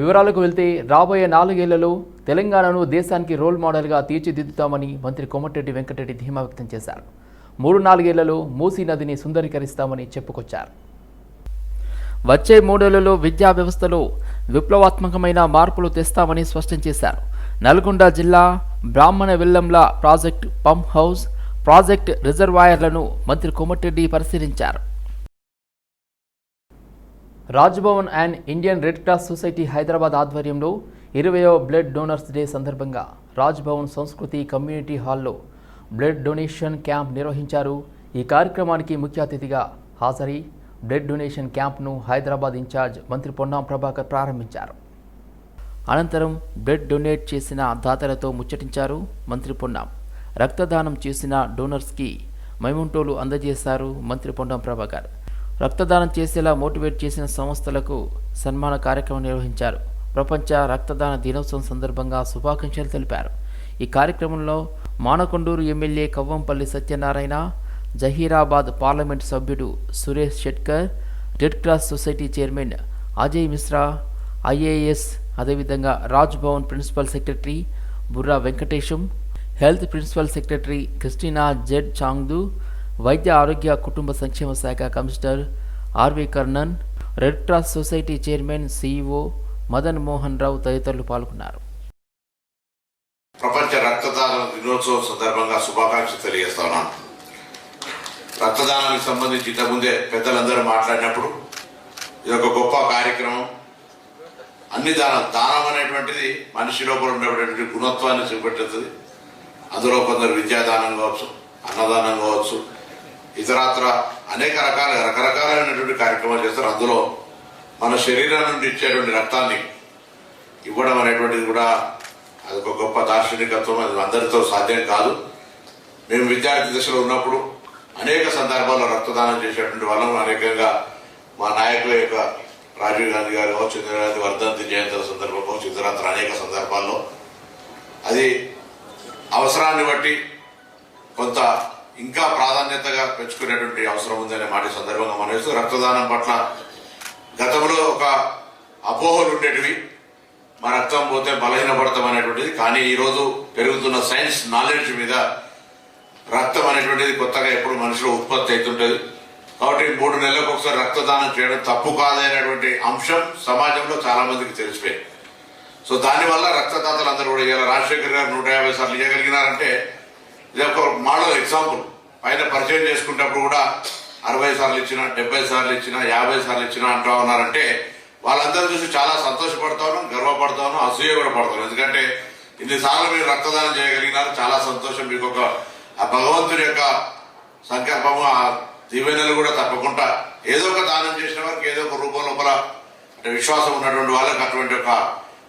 వివరాలకు వెళ్తే రాబోయే నాలుగేళ్ళలో తెలంగాణను దేశానికి రోల్ మోడల్గా తీర్చిదిద్దుతామని మంత్రి కోమటిరెడ్డి వెంకటరెడ్డి ధీమా వ్యక్తం చేశారు. మూడు నాలుగేళ్ళలో మూసీ నదిని సుందరీకరిస్తామని చెప్పుకొచ్చారు. వచ్చే మూడేళ్ళలో విద్యా వ్యవస్థలో విప్లవాత్మకమైన మార్పులు తెస్తామని స్పష్టం చేశారు. నల్గొండ జిల్లా Brahmana Vellemla project pump house project రిజర్వాయర్లను మంత్రి కోమటిరెడ్డి పరిశీలించారు. Raj Bhavan and Indian red cross society Hyderabad ఆధ్వర్యంలో ఇరవయో బ్లడ్ డోనర్స్ డే సందర్భంగా రాజ్భవన్ సంస్కృతి కమ్యూనిటీ హాల్లో బ్లడ్ డొనేషన్ క్యాంప్ నిర్వహించారు. ఈ కార్యక్రమానికి ముఖ్య అతిథిగా హాజరై బ్లడ్ డొనేషన్ క్యాంప్ను హైదరాబాద్ ఇన్ఛార్జ్ మంత్రి పొన్నాం ప్రభాకర్ ప్రారంభించారు. అనంతరం బ్లడ్ డొనేట్ చేసిన దాతలతో ముచ్చటించారు మంత్రి పొన్నాం. రక్తదానం చేసిన డోనర్స్కి మైముంటోలు అందజేశారు మంత్రి పొన్నాం ప్రభాకర్. రక్తదానం చేసేలా మోటివేట్ చేసిన సంస్థలకు సన్మాన కార్యక్రమం నిర్వహించారు. ప్రపంచ రక్తదాన దినోత్సవం సందర్భంగా శుభాకాంక్షలు తెలిపారు. ఈ కార్యక్రమంలో మానకొండూరు ఎమ్మెల్యే కవ్వంపల్లి సత్యనారాయణ జహీరాబాద్ పార్లమెంట్ సభ్యుడు Suresh Shetkar red cross society chairman Ajay Mishra IAS అదేవిధంగా Raj Bhavan principal secretary Burra Venkatesham health principal secretary Christina Z Chongthu వైద్య ఆరోగ్య కుటుంబ సంక్షేమ శాఖ commissioner RV Karnan red cross society chairman CEO Madan Mohan Rao తదితరులు పాల్గొన్నారు. ప్రపంచ రక్తదాన దినోత్సవం సందర్భంగా శుభాకాంక్షలు తెలియజేస్తా ఉన్నాను రక్తదానానికి సంబంధించి ఇంతకుముందే పెద్దలందరూ మాట్లాడినప్పుడు ఇది ఒక గొప్ప కార్యక్రమం. అన్ని దానం దానం అనేటువంటిది మనిషి లోపల ఉండేటువంటి గుణత్వాన్ని చూపెట్టుతుంది అందులో కొందరు విద్యాదానం కావచ్చు అన్నదానం కావచ్చు ఇతరత్ర అనేక రకాల రకరకాలైనటువంటి కార్యక్రమాలు చేస్తారు. అందులో మన శరీరం నుండి ఇచ్చేటువంటి రక్తాన్ని ఇవ్వడం అనేటువంటిది కూడా అది ఒక గొప్ప దార్శనికత్వం. అది అందరితో సాధ్యం కాదు. మేము విద్యార్థి దశలో ఉన్నప్పుడు అనేక సందర్భాల్లో రక్తదానం చేసేటువంటి వాళ్ళం. అనేకంగా మా నాయకుల యొక్క రాజీవ్ గాంధీ గారు కావచ్చు ఇందిరాగాంధీ వర్ధంతి జయంతుల సందర్భం కావచ్చు ఇతరత్ర అనేక సందర్భాల్లో. అది అవసరాన్ని బట్టి కొంత ఇంకా ప్రాధాన్యతగా పెంచుకునేటువంటి అవసరం ఉందనే మాట సందర్భంగా మనం వేస్తూ రక్తదానం పట్ల గతంలో ఒక అపోహలు ఉండేటివి. మా రక్తం పోతే బలహీనపడతాం అనేటువంటిది. కానీ ఈరోజు పెరుగుతున్న సైన్స్ నాలెడ్జ్ మీద రక్తం అనేటువంటిది కొత్తగా ఎప్పుడు మనిషిలో ఉత్పత్తి అవుతుంటుంది. కాబట్టి మూడు నెలలకు ఒకసారి రక్తదానం చేయడం తప్పు కాదనేటువంటి అంశం సమాజంలో చాలా మందికి తెలిసిపోయింది. సో దానివల్ల రక్తదాతలు అందరూ కూడా ఇవాళ రాజశేఖర్ గారు నూట యాభై సార్లు ఇవ్వగలిగినారంటే ఇది ఒక మోడల్ ఎగ్జాంపుల్. పైన పరిచయం చేసుకునేటప్పుడు కూడా అరవై సార్లు ఇచ్చిన డెబ్బై సార్లు ఇచ్చిన యాభై సార్లు ఇచ్చిన అంటా ఉన్నారంటే వాళ్ళందరూ చూసి చాలా సంతోషపడతాను గర్వపడతాను అసూయ కూడా పడతాను ఎందుకంటే ఇన్నిసార్లు మీరు రక్తదానం చేయగలిగినారు చాలా సంతోషం మీకు ఒక ఆ భగవంతుడి యొక్క సంకల్పము ఆ దీవెనలు కూడా తప్పకుండా ఏదో ఒక దానం చేసిన వారికి ఏదో ఒక రూపం లోపల అంటే విశ్వాసం ఉన్నటువంటి వాళ్ళకి అటువంటి ఒక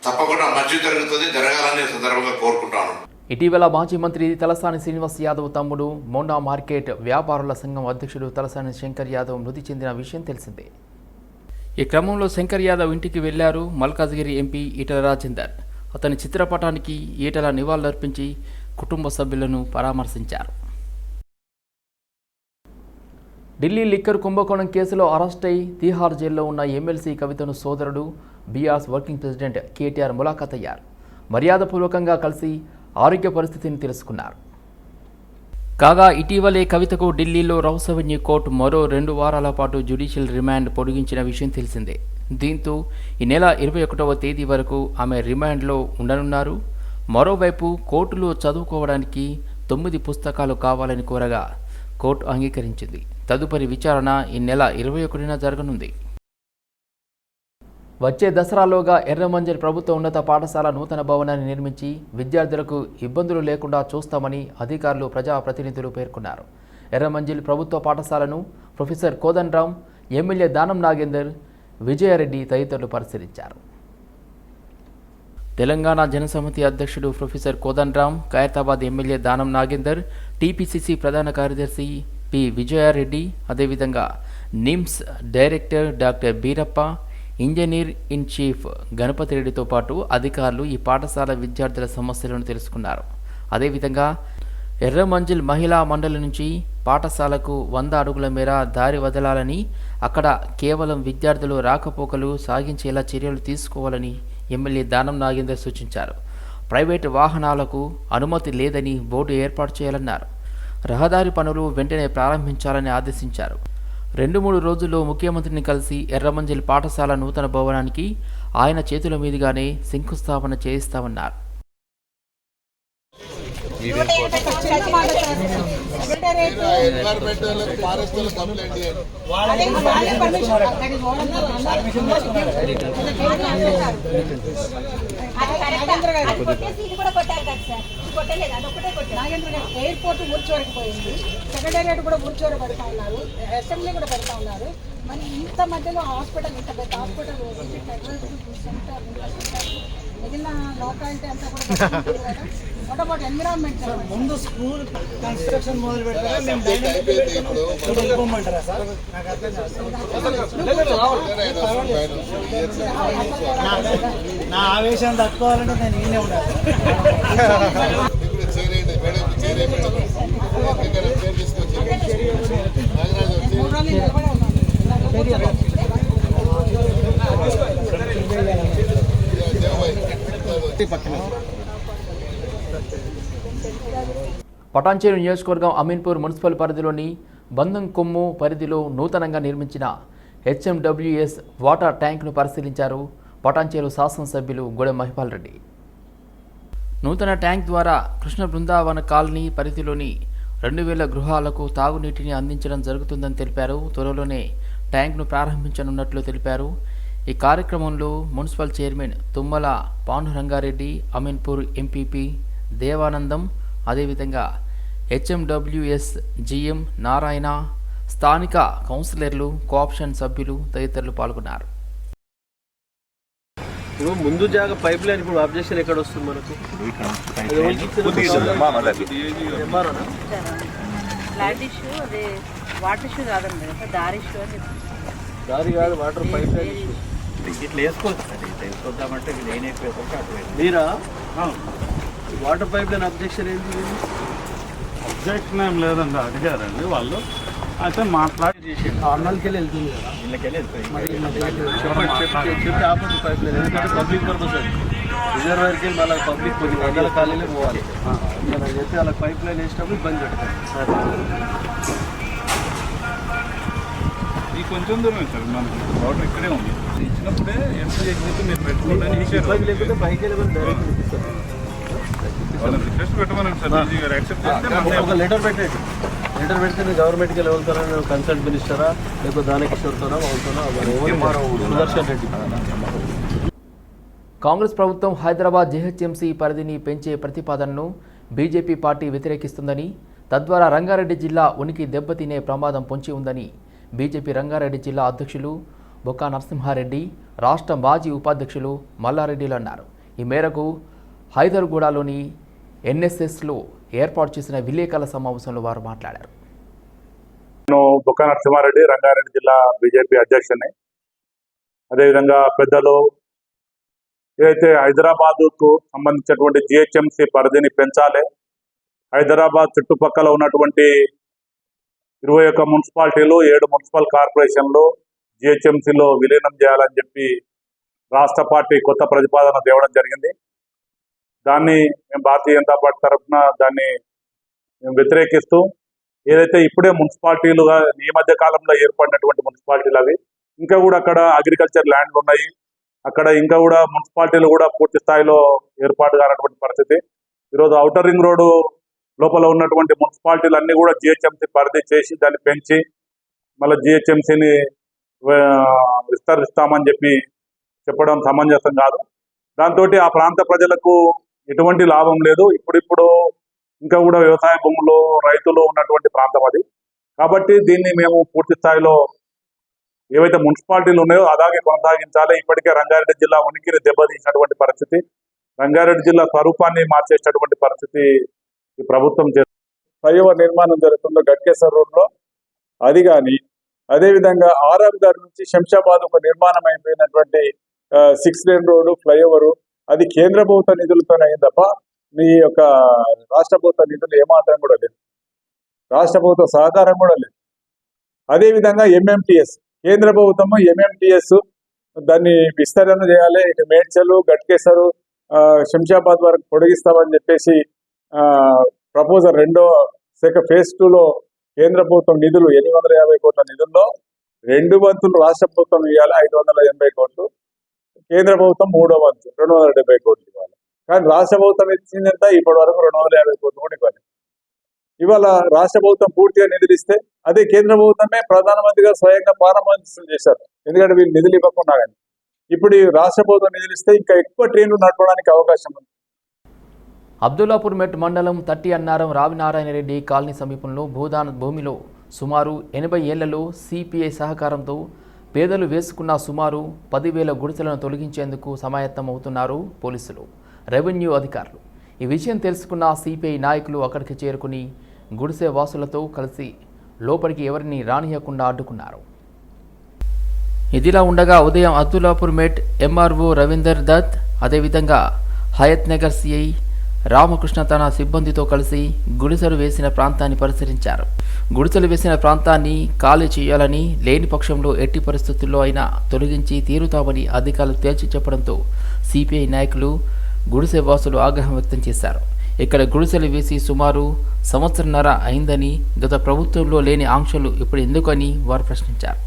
తప్పకుండా మంచి జరుగుతుంది జరగాలని సందర్భంగా కోరుకుంటాను ఇటీవల మాజీ మంత్రి తలసాని శ్రీనివాస్ యాదవ్ తమ్ముడు మోండా మార్కెట్ వ్యాపారుల సంఘం అధ్యక్షుడు తలసాని శంకర్ యాదవ్ మృతి చెందిన విషయం తెలిసిందే. ఈ క్రమంలో శంకర్ యాదవ్ ఇంటికి వెళ్ళారు మల్కాజ్గిరి ఎంపీ ఈటల రాజేందర్. అతని చిత్రపటానికి ఈటల నివాళులర్పించి కుటుంబ సభ్యులను పరామర్శించారు. ఢిల్లీ లిక్కర్ కుంభకోణం కేసులో అరెస్ట్ అయి తీహార్ జైల్లో ఉన్న ఎమ్మెల్సీ కవితను సోదరుడు బీఆర్స్ వర్కింగ్ ప్రెసిడెంట్ కేటీఆర్ ములాఖాత్ అయ్యారు మర్యాదపూర్వకంగా కలిసి ఆరోగ్య పరిస్థితిని తెలుసుకున్నారు. కాగా ఇటీవలే కవితకు ఢిల్లీలో రౌస్ అవెన్యూ కోర్టు మరో రెండు వారాల పాటు జ్యుడిషియల్ రిమాండ్ పొడిగించిన విషయం తెలిసిందే. దీంతో ఈ నెల ఇరవై ఒకటవ తేదీ వరకు ఆమె రిమాండ్లో ఉండనున్నారు. మరోవైపు కోర్టులో చదువుకోవడానికి తొమ్మిది పుస్తకాలు కావాలని కోరగా కోర్టు అంగీకరించింది. తదుపరి విచారణ ఈ నెల ఇరవై ఒకటిన జరగనుంది. వచ్చే దసరాలోగా ఎర్రమంజరి ప్రభుత్వ ఉన్నత పాఠశాల నూతన భవనాన్ని నిర్మించి విద్యార్థులకు ఇబ్బందులు లేకుండా చూస్తామని అధికారులు ప్రజాప్రతినిధులు పేర్కొన్నారు. ఎర్రమంజిల్ ప్రభుత్వ పాఠశాలను ప్రొఫెసర్ కోదండరామ్ ఎమ్మెల్యే దానం నాగేందర్ విజయారెడ్డి తదితరులు పరిశీలించారు. తెలంగాణ జనసమితి అధ్యక్షుడు professor Kodandaram Khairatabad MLA Danam Nagender TPCC ప్రధాన కార్యదర్శి పి విజయారెడ్డి అదేవిధంగా NIMS director doctor Beerappa engineer in chief Ganapathi రెడ్డితో పాటు అధికారులు ఈ పాఠశాల విద్యార్థుల సమస్యలను తెలుసుకున్నారు. అదేవిధంగా ఎర్రమంజిల్ మహిళా మండలి నుంచి పాఠశాలకు వంద అడుగుల మేర దారి వదలాలని అక్కడ కేవలం విద్యార్థులు రాకపోకలు సాగించేలా చర్యలు తీసుకోవాలని ఎమ్మెల్యే దానం నాగేందర్ సూచించారు. ప్రైవేటు వాహనాలకు అనుమతి లేదని బోర్డు ఏర్పాటు చేయాలన్నారు. రహదారి పనులు వెంటనే ప్రారంభించాలని ఆదేశించారు. రెండు మూడు రోజుల్లో ముఖ్యమంత్రిని కలిసి ఎర్రమంజిల్ పాఠశాల నూతన భవనానికి ఆయన చేతుల మీదుగానే శంకుస్థాపన చేయిస్తామన్నారు. ఎయిర్పోర్ట్ ఊర్చివరకు పోయింది. సెక్రటేరియట్ కూడా ఊర్చివర పెడతా ఉన్నారు. అసెంబ్లీ కూడా పెడతా ఉన్నారు. మరి ఇంత మధ్యలో హాస్పిటల్ ఇంత పెద్ద హాస్పిటల్ సెంటర్ మిగిలిన లోకాలిటీ అంతా కూడా వాట్ ఎన్విరాన్మెంట్ ముందు స్కూల్ కన్స్ట్రక్షన్ మొదలు పెట్టారా? మేము డైనమిక్. నా- ఆవేశం తట్టుకోవాలంటే నేను ఈయనే ఉండాలి రోజులు నిలబడే ఉన్నారు పటాన్చేరు నియోజకవర్గం అమీన్పూర్ మున్సిపల్ పరిధిలోని బంధం కొమ్ము పరిధిలో నూతనంగా నిర్మించిన హెచ్ఎండబ్ల్యూఎస్ వాటర్ ట్యాంక్ను పరిశీలించారు పటాన్చేరు శాసనసభ్యులు గొడెం మహిపాల్ రెడ్డి. నూతన ట్యాంక్ ద్వారా కృష్ణ బృందావన కాలనీ పరిధిలోని రెండు వేల గృహాలకు తాగునీటిని అందించడం జరుగుతుందని తెలిపారు. త్వరలోనే ట్యాంక్ను ప్రారంభించనున్నట్లు తెలిపారు. ఈ కార్యక్రమంలో municipal chairman Tummala Pandurangareddy Ameenpur MPP Devanandam అదేవిధంగా హెచ్ఎండబ్ల్యూఎస్ జిఎం నారాయణ స్థానిక కౌన్సిలర్లు కోఆప్షన్ సభ్యులు తదితరులు పాల్గొన్నారు. ఇప్పుడు ముందు జాగా పైప్ లైన్ ఇప్పుడు అబ్జెక్షన్ ఎక్కడ వస్తుంది మనకు? దారి ఇష్యూ అని చెప్పింది దారి కాదు వాటర్ పైప్ లైన్ ఇష్యూ. ఇట్లా వేసుకోవచ్చు సార్. ఇట్లా వేసుకొద్దామంటే అటు వెళ్ళి మీరా? వాటర్ పైప్ లైన్ అబ్జెక్షన్ ఏంటి అబ్జెక్షన్ ఏం లేదండి అడిగారండి వాళ్ళు. అయితే మాట్లాడి నార్మల్కి వెళ్ళి వెళ్తుంది కదా. ఇళ్ళకెళ్ళి చెప్పండి. చెప్పి ఆపదు పైప్ లైన్. ఎందుకంటే పబ్లిక్ పర్పస్ అది. మళ్ళీ పబ్లిక్ కొద్ది వందల ఖాళీలో పోవాలి. నేను చెప్పి అలా పైప్ లైన్ వేసినప్పుడు ఇబ్బంది పెడతాను ఈ కొంచెం దూరం సార్ మనకి వాటర్ ఇక్కడే ఉంది. చేసినట్టు మీరు పెట్టుకోవడానికి రిక్వెస్ట్ సార్ యాక్సెప్ట్ చేస్తే ఒక లెటర్ పెట్టండి లెటర్ పెడితే నేను గవర్నమెంట్కి వెళ్తారా కన్సల్ట్ మినిస్టరా లేకపోతే దానికి ఇష్టవుతారా అవుతారా సుదర్శన్ రెడ్డి. కాంగ్రెస్ ప్రభుత్వం హైదరాబాద్ జీహెచ్ఎంసీ పరిధిని పెంచే ప్రతిపాదనను బీజేపీ పార్టీ వ్యతిరేకిస్తుందని తద్వారా రంగారెడ్డి జిల్లా ఉనికి దెబ్బతినే ప్రమాదం పొంచి ఉందని బీజేపీ రంగారెడ్డి జిల్లా అధ్యక్షులు బొక్క నరసింహారెడ్డి రాష్ట్ర మాజీ ఉపాధ్యక్షులు మల్లారెడ్డిలు అన్నారు ఈ మేరకు హైదర్గూడలోని ఎన్ఎస్ఎస్లో ఏర్పాటు చేసిన విలేకరుల సమావేశంలో వారు మాట్లాడారు. నేను బొక్క నరసింహారెడ్డి రంగారెడ్డి జిల్లా బీజేపీ అధ్యక్షుని అదేవిధంగా పెద్దలు ఏదైతే హైదరాబాదుకు సంబంధించినటువంటి జిహెచ్ఎంసి పరిధిని పెంచాలి హైదరాబాద్ చుట్టుపక్కల ఉన్నటువంటి ఇరవై ఒక్క మున్సిపాలిటీలు ఏడు మున్సిపల్ కార్పొరేషన్లు జిహెచ్ఎంసీలో విలీనం చేయాలని చెప్పి రాష్ట్ర పార్టీ కొత్త ప్రతిపాదన తేవడం జరిగింది. దాన్ని మేము భారతీయ జనతా పార్టీ తరఫున దాన్ని మేము వ్యతిరేకిస్తూ ఏదైతే ఇప్పుడే మున్సిపాలిటీలుగా ఈ మధ్య కాలంలో ఏర్పడినటువంటి మున్సిపాలిటీలు అవి ఇంకా కూడా అక్కడ అగ్రికల్చర్ ల్యాండ్లు ఉన్నాయి. అక్కడ ఇంకా కూడా మున్సిపాలిటీలు కూడా పూర్తి స్థాయిలో ఏర్పాటు కానటువంటి పరిస్థితి. ఈరోజు ఔటర్ రింగ్ రోడ్డు లోపల ఉన్నటువంటి మున్సిపాలిటీలు అన్నీ కూడా జిహెచ్ఎంసీ పరిధి చేసి దాన్ని పెంచి మళ్ళీ జిహెచ్ఎంసీని విస్తరిస్తామని చెప్పి చెప్పడం సమంజసం కాదు. దాంతో ఆ ప్రాంత ప్రజలకు ఎటువంటి లాభం లేదు. ఇప్పుడిప్పుడు ఇంకా కూడా వ్యవసాయ భూములు రైతులు ఉన్నటువంటి ప్రాంతం అది. కాబట్టి దీన్ని మేము పూర్తి స్థాయిలో ఏవైతే మున్సిపాలిటీలు ఉన్నాయో అలాగే కొనసాగించాలి. ఇప్పటికే రంగారెడ్డి జిల్లా ఉనికిని దెబ్బతీసినటువంటి పరిస్థితి. రంగారెడ్డి జిల్లా స్వరూపాన్ని మార్చేసినటువంటి పరిస్థితి ఈ ప్రభుత్వం చేస్తుంది ఫ్లైఓవర్ నిర్మాణం జరుగుతుందో గట్కేశ్వర రోడ్లో అది కానీ అదేవిధంగా ఆర్ఆర్ గారి నుంచి శంషాబాద్ ఒక నిర్మాణం అయిపోయినటువంటి సిక్స్ లేన్ రోడ్డు ఫ్లైఓవర్ అది కేంద్ర ప్రభుత్వ నిధులతోనే అయింది తప్ప మీ యొక్క రాష్ట్ర ప్రభుత్వ నిధులు ఏమాత్రం కూడా లేదు రాష్ట్ర ప్రభుత్వ సహకారం కూడా లేదు. అదేవిధంగా ఎంఎంటిఎస్ కేంద్ర ప్రభుత్వము ఎంఎంటిఎస్ దాన్ని విస్తరణ చేయాలి ఇటు మేడ్చలు గట్కేసరు ఆ, శంషాబాద్ వరకు పొడిగిస్తామని చెప్పేసి ప్రపోజల్ రెండో సెక ఫేజ్ టూలో కేంద్ర ప్రభుత్వం నిధులు ఎనిమిది వందల యాభై కోట్ల నిధుల్లో రెండు వంతులు రాష్ట్ర ప్రభుత్వం ఇవ్వాలి ఐదు వందల ఎనభై కోట్లు. కేంద్ర ప్రభుత్వం మూడో వంతు రెండు వందల డెబ్బై కోట్లు ఇవ్వాలి. కానీ రాష్ట్ర ప్రభుత్వం ఇచ్చిందంతా ఇప్పటి వరకు రెండు వందల యాభై కోట్లు కూడా ఇవ్వాలి ఇవాళ రాష్ట్ర ప్రభుత్వం పూర్తిగా నిధులు ఇస్తే అదే కేంద్ర ప్రభుత్వమే ప్రధానమంత్రిగా స్వయంగా ప్రారంభోత్సవం చేశారు. ఎందుకంటే వీళ్ళు నిధులు ఇవ్వకుండా కానీ. ఇప్పుడు రాష్ట్ర ప్రభుత్వం నిధులు ఇస్తే ఇంకా ఎక్కువ ట్రైన్లు నడపడానికి అవకాశం ఉంది. అబ్దుల్లాపూర్ మెట్ మండలం తట్టి అన్నారం రావినారాయణ రెడ్డి కాలనీ సమీపంలో భూదాన భూమిలో సుమారు ఎనభై ఏళ్ళలో సిపిఐ సహకారంతో పేదలు వేసుకున్న సుమారు పదివేల గుడిసెలను తొలగించేందుకు సమాయత్తం అవుతున్నారు పోలీసులు. రెవెన్యూ అధికారులు. ఈ విషయం తెలుసుకున్న సిపిఐ నాయకులు అక్కడికి చేరుకుని గుడిసె వాసులతో కలిసి లోపలికి ఎవరిని రానియకుండా అడ్డుకున్నారు. ఇదిలా ఉండగా ఉదయం అబ్దుల్లాపూర్ మెట్ ఎంఆర్ఓ రవీందర్ దత్ అదేవిధంగా హయత్ నగర్ సిఐ రామకృష్ణ తన సిబ్బందితో కలిసి గుడిసెలు వేసిన ప్రాంతాన్ని పరిశీలించారు. గుడిసెలు వేసిన ప్రాంతాన్ని ఖాళీ చేయాలని లేని పక్షంలో ఎట్టి పరిస్థితుల్లో అయినా తొలగించి తీరుతామని అధికారులు తేల్చి చెప్పడంతో సిపిఐ నాయకులు గుడిసె వాసులు ఆగ్రహం వ్యక్తం చేశారు. ఇక్కడ గుడిసెలు వేసి సుమారు సంవత్సరంన్నర అయిందని గత ప్రభుత్వంలో లేని ఆంక్షలు ఇప్పుడు ఎందుకని వారు ప్రశ్నించారు.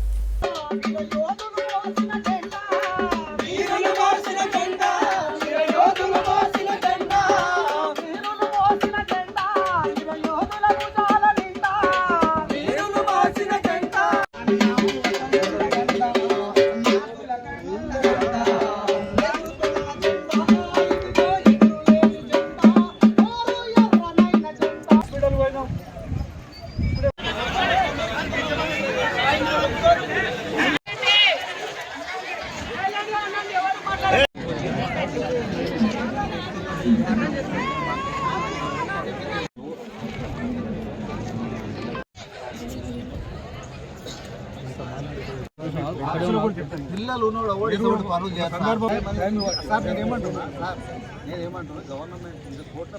గవర్నమెంట్ కోర్టు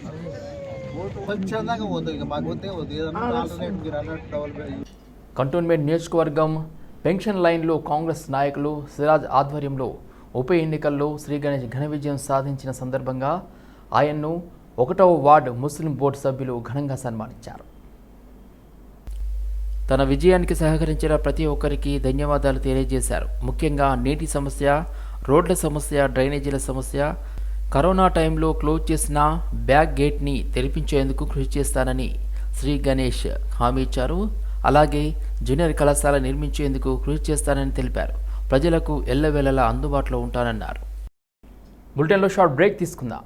కోర్టు వద్దు ఇక మాకు వద్దే వద్దు ఏదన్నా ఆల్టర్నేట్ మీరు అన్నట్టు డెవలప్ కంటోన్మెంట్ నియోజకవర్గం పెన్షన్ లైన్లో కాంగ్రెస్ నాయకులు సిరాజ్ ఆధ్వర్యంలో ఉప ఎన్నికల్లో శ్రీ గణేష్ ఘన విజయం సాధించిన సందర్భంగా ఆయన్ను ఒకటవ వార్డు ముస్లిం బోర్డు సభ్యులు ఘనంగా సన్మానించారు. తన విజయానికి సహకరించిన ప్రతి ఒక్కరికి ధన్యవాదాలు తెలియజేశారు. ముఖ్యంగా నీటి సమస్య రోడ్ల సమస్య డ్రైనేజీల సమస్య కరోనా టైంలో క్లోజ్ చేసిన బ్యాక్ గేట్ని తెరిపించేందుకు కృషి చేస్తానని శ్రీ గణేష్ హామీ ఇచ్చారు. అలాగే జూనియర్ కళాశాల నిర్మించేందుకు కృషి చేస్తానని తెలిపారు. ప్రజలకు ఎల్లవేళలా అందుబాటులో ఉంటానన్నారు. బులెటిన్లో షార్ట్ బ్రేక్ తీసుకుందాం.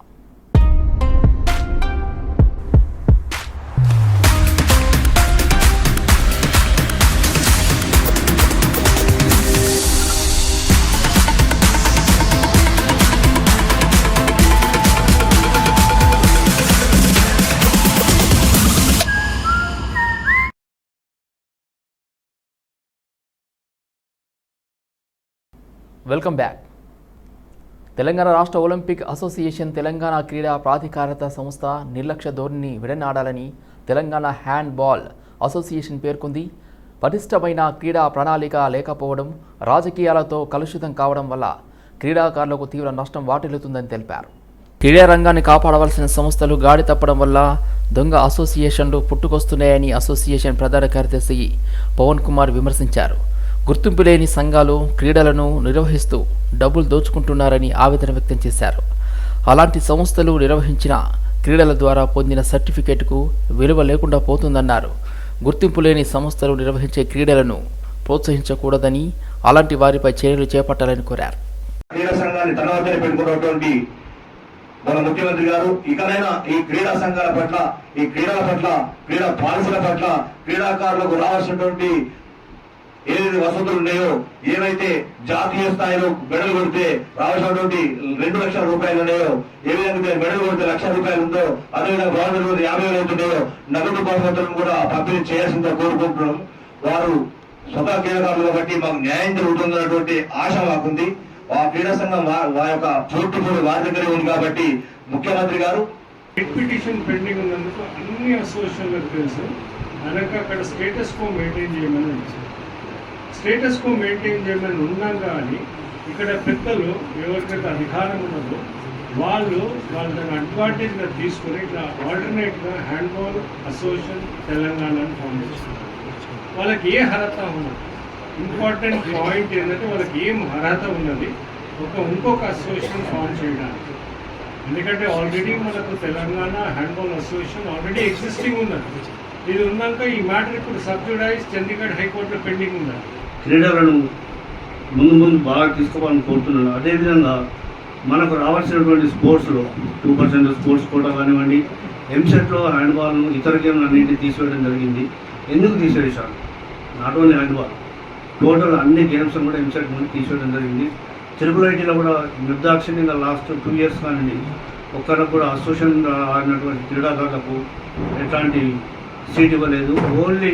వెల్కమ్ బ్యాక్ తెలంగాణ రాష్ట్ర ఒలింపిక్ అసోసియేషన్ తెలంగాణ క్రీడా ప్రాధికారత సంస్థ నిర్లక్ష్య ధోరణిని విడనాడాలని తెలంగాణ హ్యాండ్ బాల్ అసోసియేషన్ పేర్కొంది. పటిష్టమైన క్రీడా ప్రణాళిక లేకపోవడం రాజకీయాలతో కలుషితం కావడం వల్ల క్రీడాకారులకు తీవ్ర నష్టం వాటిల్లుతుందని తెలిపారు. క్రీడా రంగాన్ని కాపాడవలసిన సంస్థలు గాడి తప్పడం వల్ల దొంగ అసోసియేషన్లు పుట్టుకొస్తున్నాయని అసోసియేషన్ ప్రధాన కార్యదర్శి పవన్ కుమార్ విమర్శించారు. గుర్తింపు లేని సంఘాలు క్రీడలను నిర్వహిస్తూ డబ్బులు దోచుకుంటున్నారని ఆవేదన వ్యక్తం చేశారు. అలాంటి సంస్థలు నిర్వహించిన క్రీడల ద్వారా పొందిన సర్టిఫికేట్కు విలువ లేకుండా పోతుందన్నారు. గుర్తింపు లేని సంస్థలు నిర్వహించే క్రీడలను ప్రోత్సహించకూడదని అలాంటి వారిపై చర్యలు చేపట్టాలని కోరారు. క్రీడా సంఘాన్ని తర్వాత పెట్టుకున్నటువంటి మన ముఖ్యమంత్రి గారు ఇకనైనా ఈ క్రీడా సంఘాల పట్ల ఈ క్రీడల పట్ల క్రీడా పాలసీల పట్ల క్రీడాకారులకు రావాల్సినటువంటి ఏదైతే వసతులు ఉన్నాయో ఏవైతే జాతీయ స్థాయిలో మెడలు కొడితే రావాల్సినటువంటి రెండు లక్షల రూపాయలు ఉన్నాయో ఏ విధంగా మెడలు కొడితే లక్ష రూపాయలు ఉందో అదేవిధంగా గవర్నమెంట్ యాభై వేలు అవుతున్నాయో నగదు బహుమతులను కూడా పంపిణీ చేయాల్సిందిగా కోరుకుంటున్నాం. వారు స్వతహా క్రీడాకారులు బట్టి మాకు న్యాయం జరుగుతుందన్నటువంటి ఆశ మాకుంది. ఆ క్రీడా సంఘం వా- వారి యొక్క చోటు వారి దగ్గరే ఉంది కాబట్టి ముఖ్యమంత్రి గారు పిటిషన్ పెండింగ్ ఉన్నందుకు అన్ని అసోసియేషన్లకు తెలుసు. అనక అక్కడ స్టేటస్ కో మెయింటైన్ చేయమని స్టేటస్ కో మెయింటైన్ చేయమని ఉన్నాం కానీ ఇక్కడ పెద్దలు ఎవరికైతే అధికారం ఉన్నదో వాళ్ళు వాళ్ళ దాన్ని అడ్వాంటేజ్గా తీసుకొని ఇట్లా ఆల్టర్నేట్గా హ్యాండ్బాల్ అసోసియేషన్ తెలంగాణను ఫామ్ చేస్తున్నారు. వాళ్ళకి ఏ అర్హత ఉన్నది? ఇంపార్టెంట్ పాయింట్ ఏంటంటే వాళ్ళకి ఏం అర్హత ఉన్నది? ఒక ఇంకొక అసోసియేషన్ ఫామ్ చేయడానికి. ఎందుకంటే ఆల్రెడీ మనకు Telangana handball association already existing ఉన్నది. ఇది ఉన్నాక ఈ మ్యాటర్ ఇప్పుడు సబ్జుడైజ్ చండీగఢ్ హైకోర్టులో పెండింగ్ ఉన్నది. క్రీడలను ముందు ముందు బాగా తీసుకోవాలని కోరుతున్నాను. అదేవిధంగా మనకు రావాల్సినటువంటి స్పోర్ట్స్లో టూ పర్సెంట్ స్పోర్ట్స్ కోటా కానివ్వండి ఎంసెట్లో హ్యాండ్బాల్ను ఇతర గేమ్లు అన్నింటినీ తీసివేయడం జరిగింది. ఎందుకు తీసివేశారు? నాట్ ఓన్లీ హ్యాండ్బాల్ టోటల్ అన్ని గేమ్స్ కూడా ఎంసెట్ నుండి తీసివేయడం జరిగింది. త్రిపుల్ ఐటీలో కూడా నిర్దాక్షిణ్యంగా లాస్ట్ టూ ఇయర్స్ కానివ్వండి ఒక్కరికి కూడా అసోసియేషన్ ఆడినటువంటి క్రీడాకారులకు ఎట్లాంటి సీట్ ఇవ్వలేదు. ఓన్లీ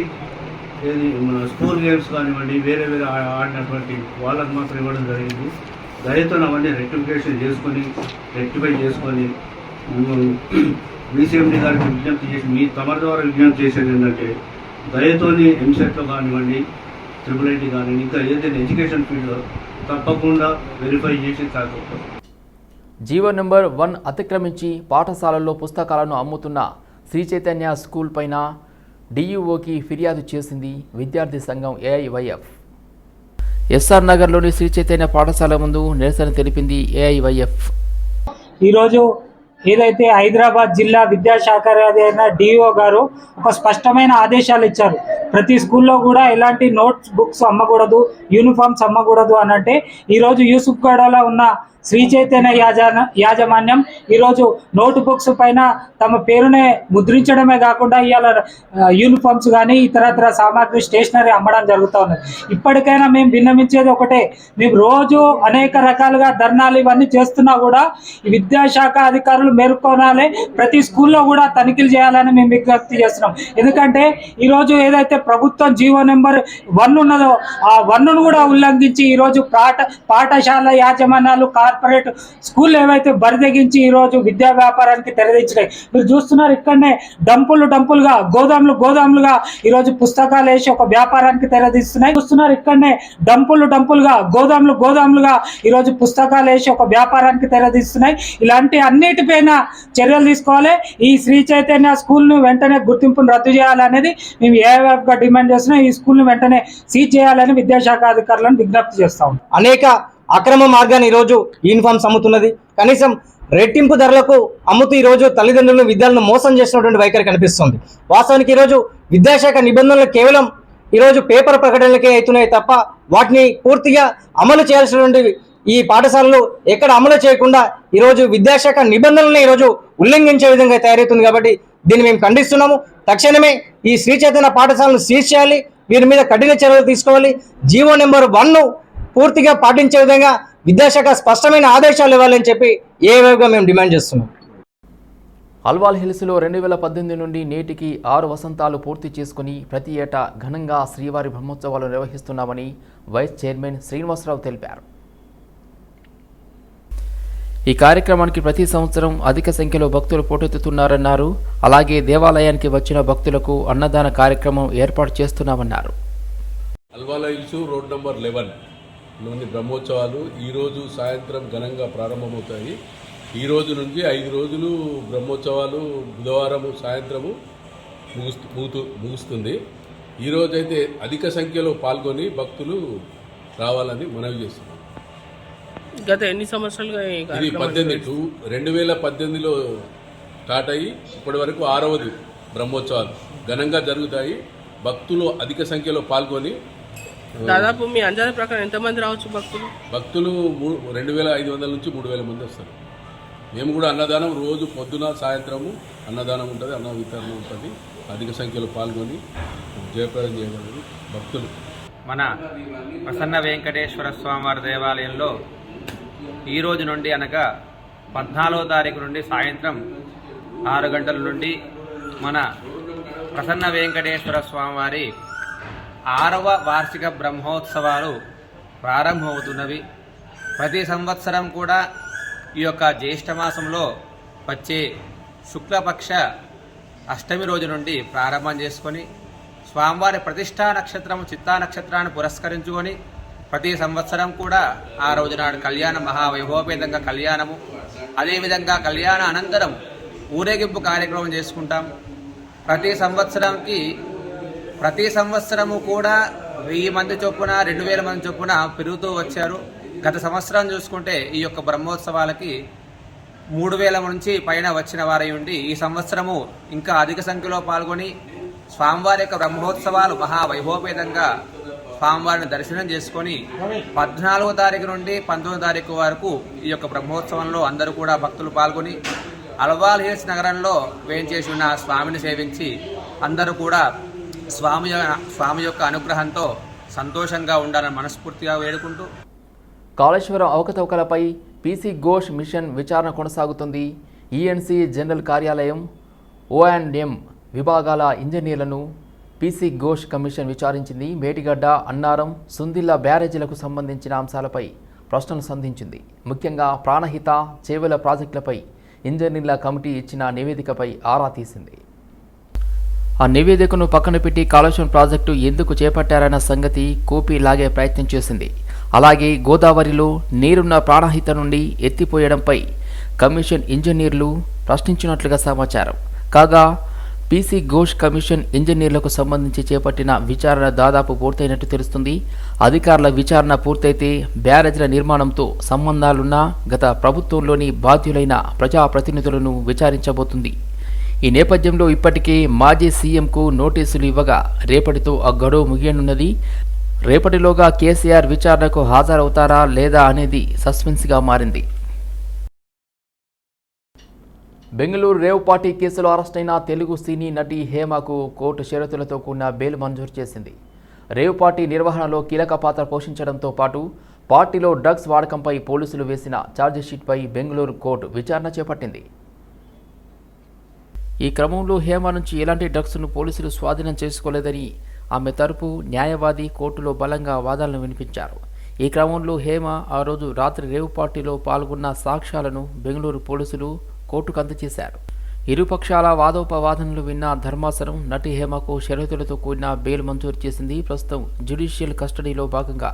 ఏది మన స్కూల్ గేమ్స్ కానివ్వండి వేరే వేరే ఆడినటువంటి వాళ్ళకు మాత్రం ఇవ్వడం జరిగింది. దయతో అవన్నీ రెక్టిఫికేషన్ చేసుకొని రెక్టిఫై చేసుకొని బీసీఎండి గారికి విజ్ఞప్తి చేసి మీ తమ ద్వారా విజ్ఞప్తి చేసేది ఏంటంటే దయతోని ఎంసెట్లో కానివ్వండి ట్రిపుల్ ఐటీ కానివ్వండి ఇంకా ఏదైనా ఎడ్యుకేషన్ ఫీల్డ్లో తప్పకుండా వెరిఫై చేసి కాకపోతే జీవో నెంబర్ వన్ అతిక్రమించి పాఠశాలల్లో పుస్తకాలను అమ్ముతున్న శ్రీ చైతన్య స్కూల్ పైన డియుఓకి ఫిర్యాదు చేసింది విద్యార్థి సంఘం ఏఐవైఎఫ్. ఎస్ఆర్ నగర్లోని శ్రీ చైతన్య పాఠశాల ముందు నిరసన తెలిపింది ఏఐవైఎఫ్. ఈరోజు ఏదైతే హైదరాబాద్ జిల్లా విద్యాశాఖ అయిన డిఓ గారు ఒక స్పష్టమైన ఆదేశాలు ఇచ్చారు. ప్రతి స్కూల్లో కూడా ఎలాంటి నోట్స్ బుక్స్ అమ్మకూడదు యూనిఫామ్స్ అమ్మకూడదు అని అంటే ఈరోజు యూసుఫ్గఢలో ఉన్న శ్రీ చైతన్య యాజన యాజమాన్యం ఈరోజు నోట్ బుక్స్ పైన తమ పేరునే ముద్రించడమే కాకుండా ఇవాళ యూనిఫామ్స్ కానీ ఇతరత్ర సామాగ్రి స్టేషనరీ అమ్మడం జరుగుతూ ఉన్నది. ఇప్పటికైనా మేము విన్నమించేది ఒకటే మేము రోజు అనేక రకాలుగా ధర్నాలు ఇవన్నీ చేస్తున్నా కూడా విద్యాశాఖ అధికారులు మేల్కొనాలి ప్రతి స్కూల్లో కూడా తనిఖీలు చేయాలని మేము విజ్ఞప్తి చేస్తున్నాం. ఎందుకంటే ఈరోజు ఏదైతే ప్రభుత్వం జీవో నెంబర్ వన్ ఉన్నదో ఆ వన్ను కూడా ఉల్లంఘించి ఈరోజు పాఠ పాఠశాల యాజమాన్యాలు కార్పొరేట్ స్కూల్ ఏవైతే బరిదెగించి ఈరోజు విద్యా వ్యాపారానికి తెరదించినాయి మీరు చూస్తున్నారు ఇక్కడనే డంపులు డంపులుగా గోదాములు గోదాములుగా ఈరోజు పుస్తకాలు వేసి ఒక వ్యాపారానికి తెరదీస్తున్నాయి చూస్తున్నారు ఇక్కడనే డంపులు డంపులుగా గోదాములు గోదాములుగా ఈరోజు పుస్తకాలు వేసి ఒక వ్యాపారానికి తెరదీస్తున్నాయి ఇలాంటి అన్నిటిపైన చర్యలు తీసుకోవాలి. ఈ శ్రీ చైతన్య స్కూల్ను వెంటనే గుర్తింపును రద్దు చేయాలనేది మేము ఏఐఎఫ్గా డిమాండ్ చేస్తున్నాం. ఈ స్కూల్ను వెంటనే సీజ్ చేయాలని విద్యాశాఖ అధికారులను విజ్ఞప్తి చేస్తాం అనేక అక్రమ మార్గాన్ని ఈరోజు యూనిఫామ్స్ అమ్ముతున్నది. కనీసం రెట్టింపు ధరలకు అమ్ముతూ ఈరోజు తల్లిదండ్రులను విద్యార్థులను మోసం చేసినటువంటి వైఖరి కనిపిస్తుంది. వాస్తవానికి ఈరోజు విద్యాశాఖ నిబంధనలు కేవలం ఈరోజు పేపర్ ప్రకటనలకే అవుతున్నాయి తప్ప వాటిని పూర్తిగా అమలు చేయాల్సినటువంటి ఈ పాఠశాలలు ఎక్కడ అమలు చేయకుండా ఈరోజు విద్యాశాఖ నిబంధనలను ఈరోజు ఉల్లంఘించే విధంగా తయారవుతుంది కాబట్టి దీన్ని మేము ఖండిస్తున్నాము. తక్షణమే ఈ శ్రీ చైతన్య పాఠశాలను సీజ్ చేయాలి. వీరి మీద కఠిన చర్యలు తీసుకోవాలి. జీవో నెంబర్ వన్ను పూర్తిగా పాటించే విధంగా విద్యాశాఖ స్పష్టమైన ఆదేశాలు ఇవ్వాలని చెప్పి ఏ వైపుగా మేము డిమాండ్ చేస్తున్నాం. అల్వాల్ హిల్స్లో రెండు వేల పద్దెనిమిది నుండి నేటికి ఆరు వసంతాలు పూర్తి చేసుకుని ప్రతి ఏటా ఘనంగా శ్రీవారి బ్రహ్మోత్సవాలు నిర్వహిస్తున్నామని వైస్ చైర్మన్ శ్రీనివాసరావు తెలిపారు. ఈ కార్యక్రమానికి ప్రతి సంవత్సరం అధిక సంఖ్యలో భక్తులు పోటెత్తుతున్నారన్నారు. అలాగే దేవాలయానికి వచ్చిన భక్తులకు అన్నదాన కార్యక్రమం ఏర్పాటు చేస్తున్నామన్నారు. Alwala hills road number eleven. లోని బ్రహ్మోత్సవాలు ఈరోజు సాయంత్రం ఘనంగా ప్రారంభమవుతాయి. ఈ రోజు నుంచి ఐదు రోజులు బ్రహ్మోత్సవాలు బుధవారం సాయంత్రము ముగుస్తు ముగుతు ముగుస్తుంది. ఈ రోజైతే అధిక సంఖ్యలో పాల్గొని భక్తులు రావాలని మనవి చేస్తున్నాం. గత ఎన్ని సంవత్సరాలుగా ఇది పద్దెనిమిది టూ రెండు వేల పద్దెనిమిదిలో స్టార్ట్ అయ్యి ఇప్పటి వరకు ఆరవది బ్రహ్మోత్సవాలు ఘనంగా జరుగుతాయి. భక్తులు అధిక సంఖ్యలో పాల్గొని దాదాపు మీ అంచనా ప్రకారం ఎంతమంది రావచ్చు భక్తులు? భక్తులు మూ- రెండు వేల ఐదు వందల నుంచి మూడు వేల మంది వస్తారు. మేము కూడా అన్నదానం రోజు పొద్దున సాయంత్రము అన్నదానం ఉంటుంది అన్న వితరణ ఉంటుంది. అధిక సంఖ్యలో పాల్గొని జయప్రదం చేయగలరు భక్తులు. మన ప్రసన్న వెంకటేశ్వర స్వామివారి దేవాలయంలో ఈ రోజు నుండి అనగా పద్నాలుగో తారీఖు నుండి సాయంత్రం ఆరు గంటల నుండి మన ప్రసన్న వెంకటేశ్వర స్వామివారి ఆరవ వార్షిక బ్రహ్మోత్సవాలు ప్రారంభమవుతున్నవి. ప్రతి సంవత్సరం కూడా ఈ యొక్క జ్యేష్ఠ మాసంలో వచ్చే శుక్లపక్ష అష్టమి రోజు నుండి ప్రారంభం చేసుకొని స్వామివారి ప్రతిష్టా నక్షత్రం చిత్తా నక్షత్రాన్ని పురస్కరించుకొని ప్రతి సంవత్సరం కూడా ఆ రోజు నాడు కళ్యాణ మహావైభవపేతంగా కళ్యాణము అదేవిధంగా కళ్యాణ అనంతరం ఊరేగింపు కార్యక్రమం చేసుకుంటాం. ప్రతి సంవత్సరంకి ప్రతి సంవత్సరము కూడా వెయ్యి మంది చొప్పున రెండు వేల మంది చొప్పున పెరుగుతూ వచ్చారు. గత సంవత్సరం చూసుకుంటే ఈ యొక్క బ్రహ్మోత్సవాలకి మూడు వేల నుంచి పైన వచ్చిన వారై ఉండి ఈ సంవత్సరము ఇంకా అధిక సంఖ్యలో పాల్గొని స్వామివారి యొక్క బ్రహ్మోత్సవాలు మహావైభవపేతంగా స్వామివారిని దర్శనం చేసుకొని పద్నాలుగో తారీఖు నుండి పంతొమ్మిదో తారీఖు వరకు ఈ యొక్క బ్రహ్మోత్సవంలో అందరూ కూడా భక్తులు పాల్గొని అల్వాల్ హిల్స్ నగరంలో వేయించేసి ఉన్న స్వామిని సేవించి అందరూ కూడా స్వామి స్వామి యొక్క అనుగ్రహంతో సంతోషంగా ఉండాలని మనస్ఫూర్తిగా వేడుకుంటూ. కాళేశ్వరం అవకతవకలపై పీసీ ఘోష్ మిషన్ విచారణ కొనసాగుతుంది. ఈఎన్సీ జనరల్ కార్యాలయం ఓఎండ్ఎం విభాగాల ఇంజనీర్లను పీసీ ఘోష్ కమిషన్ విచారించింది. మేటిగడ్డ అన్నారం సుందిల్లా బ్యారేజీలకు సంబంధించిన అంశాలపై ప్రశ్నలు సంధించింది. ముఖ్యంగా ప్రాణహిత చేవల ప్రాజెక్టులపై ఇంజనీర్ల కమిటీ ఇచ్చిన నివేదికపై ఆరా తీసింది. ఆ నివేదికను పక్కన పెట్టి కాళేశ్వరం ప్రాజెక్టు ఎందుకు చేపట్టారన్న సంగతి కూపి లాగే ప్రయత్నం చేసింది. అలాగే గోదావరిలో నీరున్న ప్రాణహిత నుండి ఎత్తిపోయడంపై కమిషన్ ఇంజనీర్లు ప్రశ్నించినట్లుగా సమాచారం. కాగా పీసీ ఘోష్ కమిషన్ ఇంజనీర్లకు సంబంధించి చేపట్టిన విచారణ దాదాపు పూర్తయినట్టు తెలుస్తుంది. అధికారుల విచారణ పూర్తయితే బ్యారేజ్ల నిర్మాణంతో సంబంధాలున్న గత ప్రభుత్వంలోని బాధ్యులైన ప్రజాప్రతినిధులను విచారించబోతుంది. ఈ నేపథ్యంలో ఇప్పటికే మాజీ సీఎంకు నోటీసులు ఇవ్వగా రేపటితో ఆ గడువు ముగియనున్నది. రేపటిలోగా కేసీఆర్ విచారణకు హాజరవుతారా లేదా అనేది సస్పెన్స్గా మారింది. బెంగళూరు రేవ్ పార్టీ కేసులో అరెస్టైన తెలుగు సినీ నటి హేమకు కోర్టు షరతులతో కూడిన బెయిల్ మంజూరు చేసింది. రేవ్ పార్టీ నిర్వహణలో కీలక పాత్ర పోషించడంతో పాటు పార్టీలో డ్రగ్స్ వాడకంపై పోలీసులు వేసిన ఛార్జిషీట్పై బెంగళూరు కోర్టు విచారణ చేపట్టింది. ఈ క్రమంలో హేమ నుంచి ఎలాంటి డ్రగ్స్ను పోలీసులు స్వాధీనం చేసుకోలేదని ఆమె తరపు న్యాయవాది కోర్టులో బలంగా వాదనలు వినిపించారు. ఈ క్రమంలో హేమ ఆ రోజు రాత్రి రేవు పార్టీలో పాల్గొన్న సాక్ష్యాలను బెంగళూరు పోలీసులు కోర్టుకు అందజేశారు. ఇరుపక్షాల వాదోపవాదనలు విన్న ధర్మాసనం నటి హేమకు షరతులతో కూడిన బెయిల్ మంజూరు చేసింది. ప్రస్తుతం జ్యుడిషియల్ కస్టడీలో భాగంగా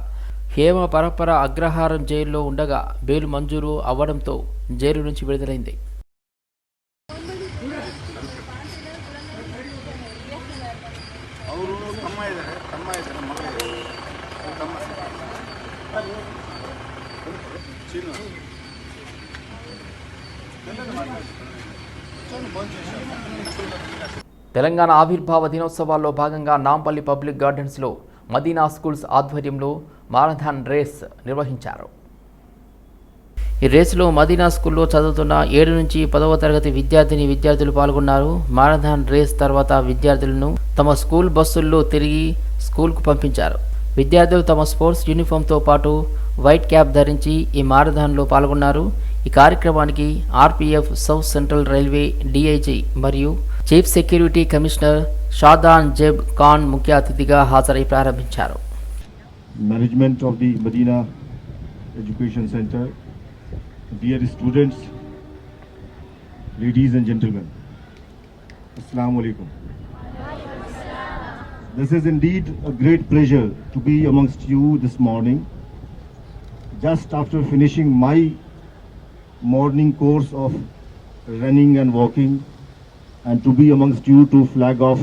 హేమ పరపర అగ్రహారం జైల్లో ఉండగా బెయిల్ మంజూరు అవ్వడంతో జైలు నుంచి విడుదలైంది. తెలంగాణ ఆవిర్భావ దినోత్సవాల్లో భాగంగా నాంపల్లి పబ్లిక్ గార్డెన్స్లో మదీనా స్కూల్స్ ఆధ్వర్యంలో మారథాన్ రేస్ నిర్వహించారు. ఈ రేసులో మదీనా స్కూల్లో చదువుతున్న ఏడు నుంచి పదవ తరగతి విద్యార్థిని విద్యార్థులు పాల్గొన్నారు. మారథాన్ రేస్ తర్వాత విద్యార్థులను తమ స్కూల్ బస్సుల్లో తిరిగి స్కూల్కు పంపించారు. విద్యార్థులు తమ స్పోర్ట్స్ యూనిఫామ్తో పాటు వైట్ క్యాప్ ధరించి ఈ మారథాన్లో పాల్గొన్నారు. ఈ కార్యక్రమానికి RPF south central railway DIG మరియు chief security commissioner Shadan Zeb Khan ముఖ్య అతిథిగా హాజరై ప్రారంభించారు. Management of the Madina education centre dear students ladies and gentlemen అస్సలం this is in great pleasure to be amongst you this morning just after finishing my morning course of running and walking, and to be amongst you to flag off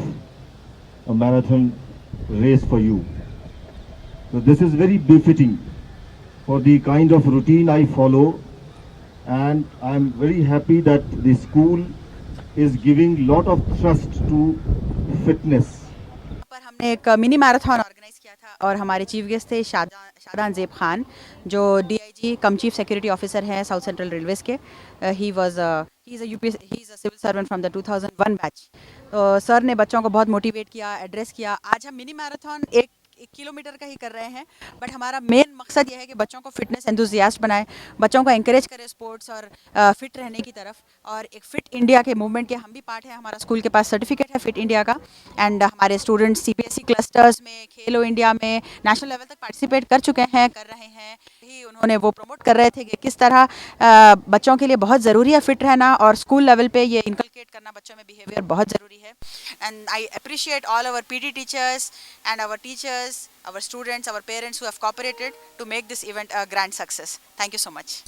a marathon race for you. So this is very befitting for the kind of routine I follow and I am very happy that the school is giving lot of thrust to fitness. पर हमने एक mini marathon organise किया था और हमारे chief guest थे शादा शादान जेब खान, जो DIG cum chief security officer हैं साउथ सेंट्रल रेलवेज के he was he is UP he is a civil servant from the 2001 batch तो सर ने बच्चों को बहुत मोटिवेट किया एड्रेस किया। आज हम मिनी मैराथन एक एक किलोमीटर का ही कर रहे हैं बट हमारा मेन मकसद यह है कि बच्चों को फिटनेस एंथुजियास्ट बनाए, बच्चों को इंकरेज करें स्पोर्ट्स और फिट रहने की तरफ़, और एक फिट इंडिया के मूवमेंट के हम भी पार्ट है, हमारा स्कूल के पास सर्टिफिकेट है फिट इंडिया का एंड हमारे स्टूडेंट्स सीबीएसई क्लस्टर्स में, खेलो इंडिया में नेशनल लेवल तक पार्टिसिपेट कर चुके हैं, कर रहे हैं ही उन्होंने वो प्रमोट कर रहे थे कि किस तरह बच्चों के लिए बहुत ज़रूरी है फिट रहना और स्कूल लेवल पे ये इनकलकेट करना बच्चों में बिहेवियर बहुत ज़रूरी है। And I appreciate all our PT teachers and our teachers our students our parents have cooperated to make this event a grand success thank you so much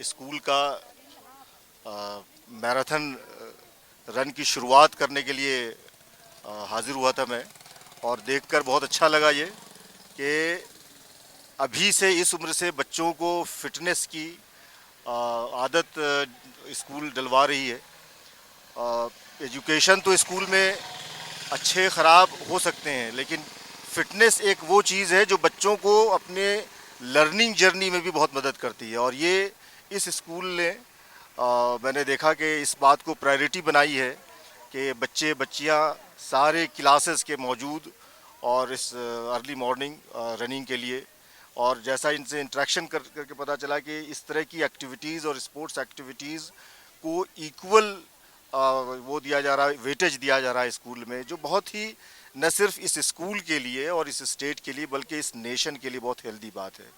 school का marathon run की शुरुआत करने के लिए हाजिर हुआ था मैं। और देखकर बहुत अच्छा लगा ये कि अभी से इस उम्र से बच्चों को फिटनेस की आदत स्कूल डलवा रही है। एजुकेशन तो स्कूल में अच्छे ख़राब हो सकते हैं, लेकिन फिटनेस एक वो चीज़ है जो बच्चों को अपने लर्निंग जर्नी में भी बहुत मदद करती है। और ये इस स्कूल ने मैंने देखा कि इस बात को प्रायोरिटी बनाई है कि बच्चे, बच्चियाँ सारे क्लासेस के मौजूद और इस अर्ली मॉर्निंग रनिंग के लिए और जैसा इनसे इंट्रैक्शन कर, करके पता चला कि इस तरह की एक्टिविटीज़ और स्पोर्ट्स एक्टिविटीज़ को इक्वल वो दिया जा रहा है वेटेज दिया जा रहा है स्कूल में, जो बहुत ही न सिर्फ़ इस स्कूल के लिए और इस स्टेट के लिए, बल्कि इस नेशन के लिए बहुत हेल्दी बात है।